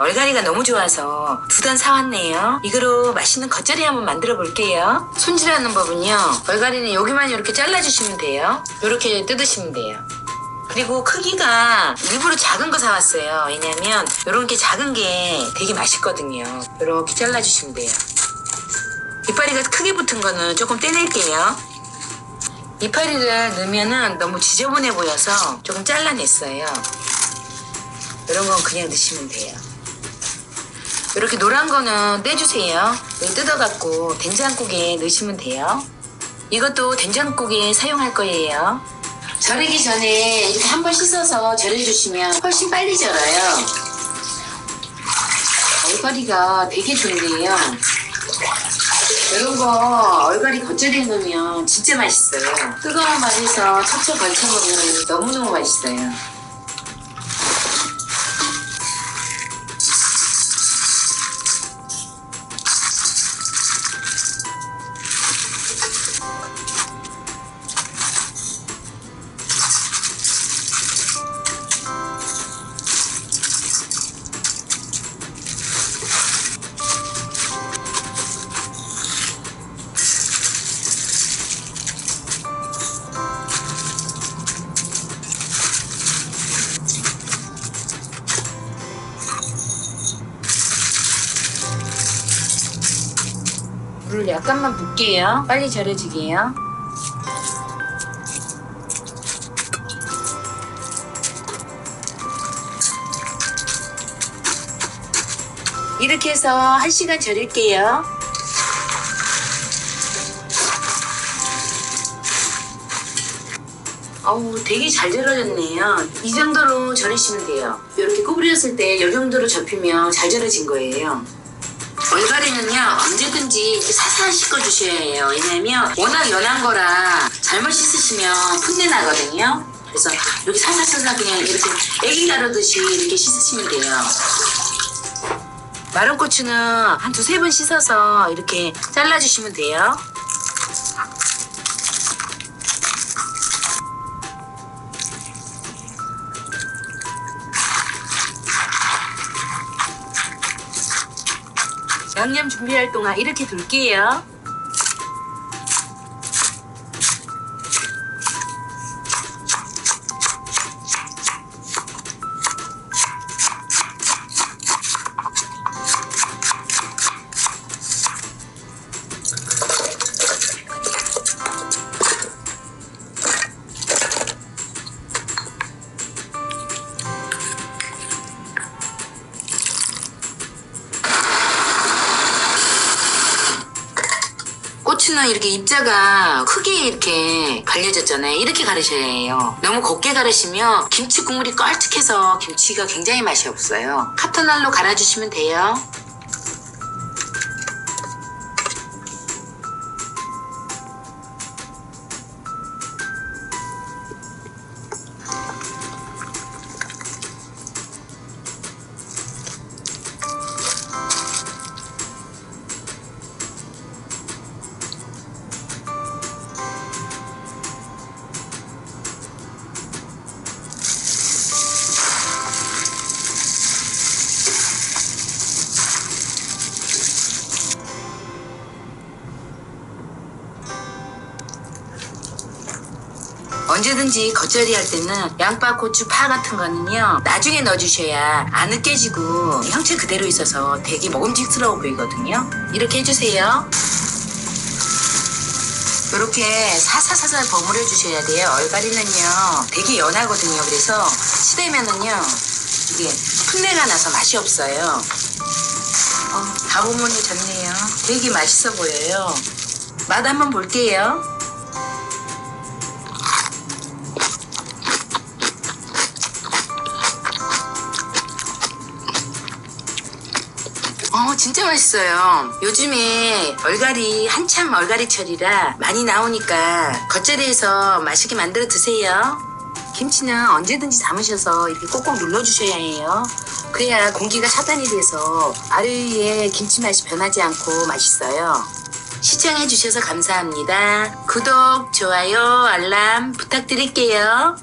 얼갈이가 너무 좋아서 두단 사왔네요. 이거로 맛있는 겉절이 한번 만들어 볼게요. 손질하는 법은요. 얼갈이는 여기만 이렇게 잘라주시면 돼요. 이렇게 뜯으시면 돼요. 그리고 크기가 일부러 작은 거 사왔어요. 왜냐면 이런 게 작은 게 되게 맛있거든요. 이렇게 잘라주시면 돼요. 이파리가 크게 붙은 거는 조금 떼낼게요. 이파리를 넣으면은 너무 지저분해 보여서 조금 잘라냈어요. 이런 건 그냥 넣으시면 돼요. 이렇게 노란 거는 떼주세요. 뜯어갖고 된장국에 넣으시면 돼요. 이것도 된장국에 사용할 거예요. 절이기 전에 이렇게 한번 씻어서 절여주시면 훨씬 빨리 절어요. 얼갈이가 되게 좋네요. 이런 거 얼갈이 겉절이에 넣으면 진짜 맛있어요. 뜨거운 맛에서 척척 걸쳐 먹으면 너무너무 맛있어요. 물을 약간만 붓게요. 빨리 절여지게요. 이렇게 해서 1시간 절일게요. 어우, 되게 잘 절여졌네요. 이 정도로 절이시면 돼요. 이렇게 구부렸을 때 이 정도로 접히면 잘 절여진 거예요. 얼갈이는요 언제든지 살살 씻어주셔야 해요. 왜냐면 워낙 연한 거라 잘못 씻으시면 풋내 나거든요. 그래서 이렇게 살살살살 그냥 이렇게 애기 가르듯이 이렇게 씻으시면 돼요. 마른 고추는 한 두세 번 씻어서 이렇게 잘라주시면 돼요 양념 준비할 동안 이렇게 둘게요. 고추는 이렇게 입자가 크게 이렇게 갈려졌잖아요. 이렇게 가르셔야 해요. 너무 곱게 가르시면 김치 국물이 껄쭉해서 김치가 굉장히 맛이 없어요. 카터날로 갈아주시면 돼요. 언제든지 겉절이 할 때는 양파, 고추, 파 같은 거는요 나중에 넣어주셔야 안 으깨지고 형체 그대로 있어서 되게 먹음직스러워 보이거든요. 이렇게 해주세요. 이렇게 사사사사 버무려 주셔야 돼요. 얼갈이는요 되게 연하거든요. 그래서 치대면은요 이게 풋내가 나서 맛이 없어요. 어, 가보문이 좋네요. 되게 맛있어 보여요. 맛 한번 볼게요 어, 진짜 맛있어요. 요즘에 얼갈이 한참 얼갈이철이라 많이 나오니까 겉절이에서 맛있게 만들어 드세요. 김치는 언제든지 담으셔서 이렇게 꼭꼭 눌러주셔야 해요. 그래야 공기가 차단이 돼서 아래 위에 김치 맛이 변하지 않고 맛있어요. 시청해주셔서 감사합니다. 구독, 좋아요, 알람 부탁드릴게요.